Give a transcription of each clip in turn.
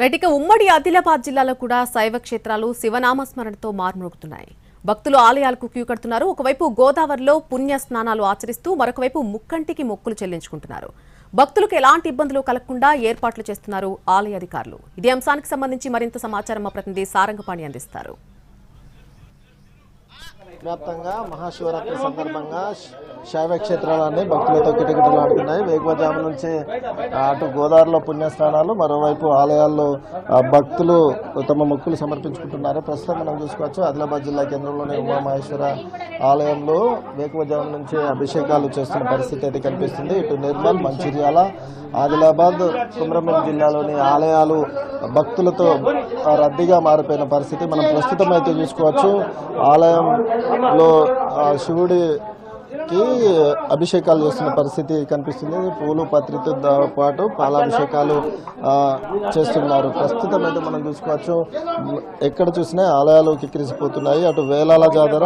Right ఉమ్మడి ఆదిలాబాద్ జిల్లాలో కూడా శైవ క్షేత్రాలు శివనామస్మరణతో మార్మోగుతున్నాయి. భక్తులు ఆలయాలకు క్యూ కడుతున్నారు. ఒకవైపు గోదావరిలో పుణ్య స్నానాలు ఆచరిస్తూ మరొకవైపు ముక్కంటికి మొక్కులు చెల్లించుకుంటున్నారు. భక్తులకు ఎలాంటి ఇబ్బందులు కలగకుండా ఏర్పాట్లు చేస్తున్నారు ఆలయ అధికారులు. ఇదే అంశానికి సంబంధించి మరింత సమాచారం మా ప్రతినిధి సారంగపాణి అందిస్తారు. వ్యాప్తంగా మహాశివరాత్రి సందర్భంగా శ- శైవ క్షేత్రాలన్నీ భక్తులతో కిటకిటలాడుతున్నాయి వేకువజాము నుంచి అటు గోదావరిలో పుణ్యస్నానాలు మరోవైపు ఆలయాల్లో భక్తులు తమ మొక్కులు సమర్పించుకుంటున్నారు. ప్రస్తుతం మనం చూసుకోవచ్చు ఆదిలాబాద్ జిల్లా కేంద్రంలోని ఉమామహేశ్వర ఆలయంలో వేకువజాము నుంచి అభిషేకాలు చేస్తున్న పరిస్థితి అయితే కనిపిస్తుంది. ఇటు నిర్మల్ మంచిర్యాల ఆదిలాబాద్ కుమ్రంభీం జిల్లాలోని ఆలయాలు భక్తులతో రద్దీగా మారిపోయిన పరిస్థితి మనం ప్రస్తుతం అయితే చూసుకోవచ్చు. ఆలయంలో శివుడి కి అభిషేకాలు చేస్తున్న పరిస్థితి కనిపిస్తుంది. పూలు పత్రితో పాటు పాలాభిషేకాలు చేస్తున్నారు. ప్రస్తుతం అయితే మనం చూసుకోవచ్చు. ఎక్కడ చూసినా ఆలయాలు కిక్కిరిసిపోతున్నాయి అటు వేలాల జాతర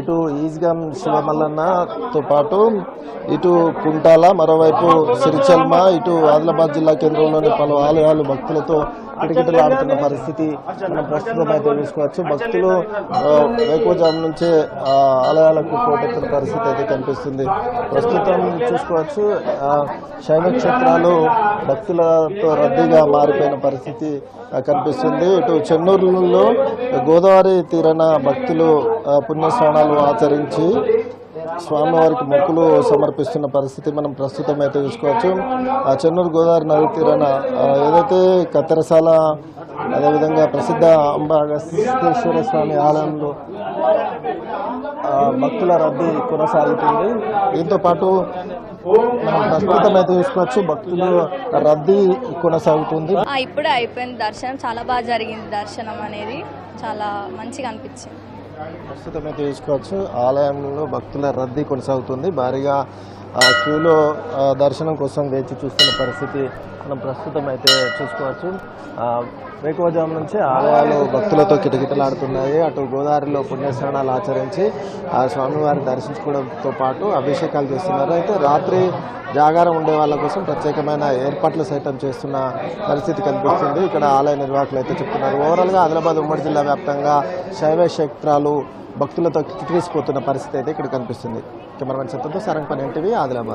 ఇటు ఈజ్గాం శివమల్లన్నతో పాటు ఇటు కుంటాల మరోవైపు సిరిచల్మ ఇటు ఆదిలాబాద్ జిల్లా కేంద్రంలోని పలు ఆలయాలు భక్తులతో కిటకిటలాడుతున్న పరిస్థితి మనం ప్రస్తుతం అయితే చూసుకోవచ్చు. భక్తులు ఎక్కువ జాము నుంచే ఆలయాలకు పోటెత్తిన పరిస్థితి అయితే కనిపిస్తుంది. ప్రస్తుతం చూసుకోవచ్చు ఆ, భక్తులతో రద్దీగా మారిపోయిన పరిస్థితి కనిపిస్తుంది. ఇటు చెన్నూరులో గోదావరి తీరన భక్తులు పుణ్యస్నానాలు ఆచరించి స్వామివారికి మొక్కులు సమర్పిస్తున్న పరిస్థితి మనం ప్రస్తుతం అయితే చూసుకోవచ్చు. ఆ చెన్నూరు గోదావరి నది తీరాన ఏదైతే కత్తెరసాల అదేవిధంగా ప్రసిద్ధ అంబ అగస్తేశ్వర స్వామి ఆలయంలో భక్తుల రద్దీ కొనసాగుతుంది. దీంతో పాటు మనం ప్రస్తుతం అయితే చూసుకోవచ్చు భక్తులు రద్దీ కొనసాగుతుంది. ఇప్పుడే అయిపోయింది దర్శనం. చాలా బాగా జరిగింది దర్శనం అనేది. చాలా మంచిగా అనిపించింది. ప్రస్తుతం అయితే చూసుకోవచ్చు. ఆలయంలో భక్తుల రద్దీ కొనసాగుతుంది. భారీగా ఆ, క్యూలో దర్శనం కోసం వేచి చూస్తున్న పరిస్థితి మనం ప్రస్తుతం అయితే చూసుకోవచ్చు వేకువజాము నుంచి ఆలయాలు భక్తులతో కిటకిటలాడుతున్నాయి. అటు గోదావరిలో పుణ్యస్నానాలు ఆచరించి ఆ స్వామివారిని దర్శించుకోవడంతో పాటు అభిషేకాలు చేస్తున్నారు. అయితే రాత్రి జాగారం ఉండే వాళ్ళ కోసం ప్రత్యేకమైన ఏర్పాట్లు సైతం చేస్తున్న పరిస్థితి కనిపిస్తుంది. ఇక్కడ ఆలయ నిర్వాహకులు అయితే చెప్తున్నారు. ఓవరాల్గా ఆదిలాబాద్ ఉమ్మడి జిల్లా వ్యాప్తంగా శైవ క్షేత్రాలు భక్తులతో కిక్కిరిసిపోతున్న పరిస్థితి అయితే ఇక్కడ కనిపిస్తుంది. కెమెరామెన్ సత్యంతో సరంగపని ఎన్టీవీ ఆదిలాబాద్.